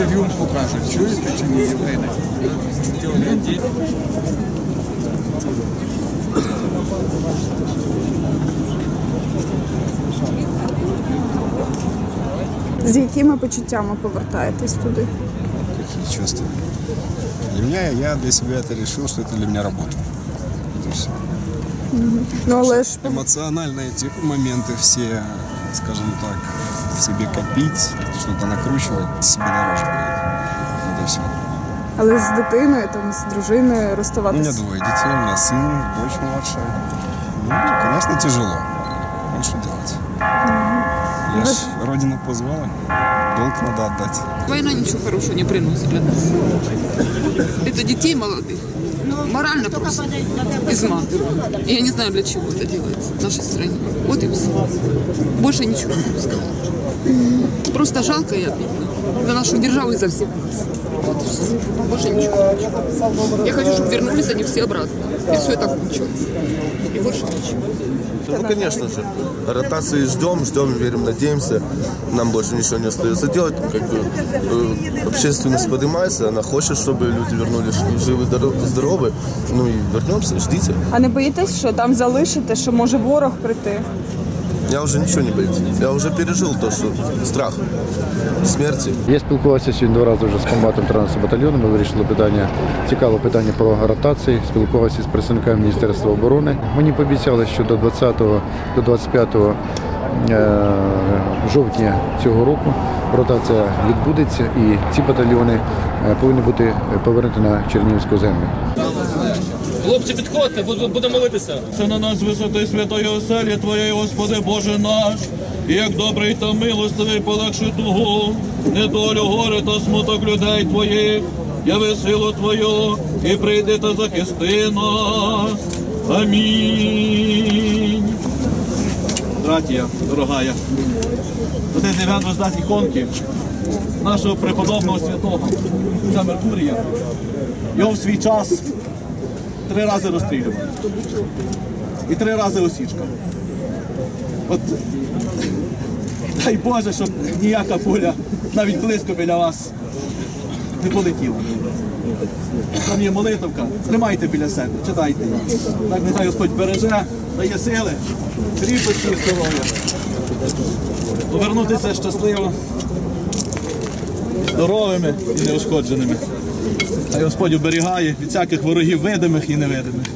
Интервью покажет, чуєте чи ні, Євгене? З якими почуттями повертаєтесь туди? Какие чувства? Для меня, я для себя это решил, что это для меня работа. Это всё. Ну але ж Эмоционально эти моменты все, скажем так, себе копить, что-то накручивать, себе дороже будет. Это все. але з дитиною, там з дружиною У меня розставатися. двое детей, у меня сын, дочь младшая. Ну, конечно, тяжело. Ну, что делать? Я ж родину позвала, Долг надо отдать. Война ничего хорошего не приносит для нас. Это детей молодых. Морально просто изматывают. И я не знаю, для чего это делается в нашей стране. Вот и все. Больше ничего не сказать. Просто жалко и обидно. За нашу державу и за всех нас. Вот и все. Больше ничего. Я хочу, чтобы вернулись они все обратно. И все это кончилось. И больше ничего. Ну, конечно же. Ротации ждем, ждем, верим, надеемся. Нам больше ничего не остается делать. Как бы, э, общественность поднимается, она хочет, чтобы люди вернулись живы, здоро- здоровы. Ну и вернемся, ждите. А не боїтесь, що там залишите, що може ворог прийти? Я уже ничего не боюсь. Я уже пережил то, что страх смерти. Я спілкувався сьогодні два рази вже з комбатом 13 батальйону. Ми вирішили питання, цікаве питання про ротації. Спілкувався з представниками Міністерства оборони. Мені пообіцяли, що до 20 до 25 е, жовтня цього року ротація відбудеться і ці батальйони е, повинні бути повернуті на Чернігівську землю. Хлопці, підходьте, будемо молитися. Це на нас висоти святої оселі Твоєї, Господи Боже наш. І як добрий та милостивий полегши тугу, недолю, горе та смуток людей Твоїх, яви силу Твою і прийди та захисти нас. Амінь. Братія, дорогая, отець Євген роздасть іконки нашого преподобного святого, отця Меркурія. Його в свій час три рази розстрілювали. І три рази осічка. От дай Боже, щоб ніяка пуля навіть близько біля вас не полетіла. Там є молитовка, тримайте біля себе, читайте її. Так нехай Господь береже, дає сили, кріпості і здоров'я. Повернутися щасливо, здоровими і неушкодженими. Хай Господь оберігає від всяких ворогів видимих і невидимих.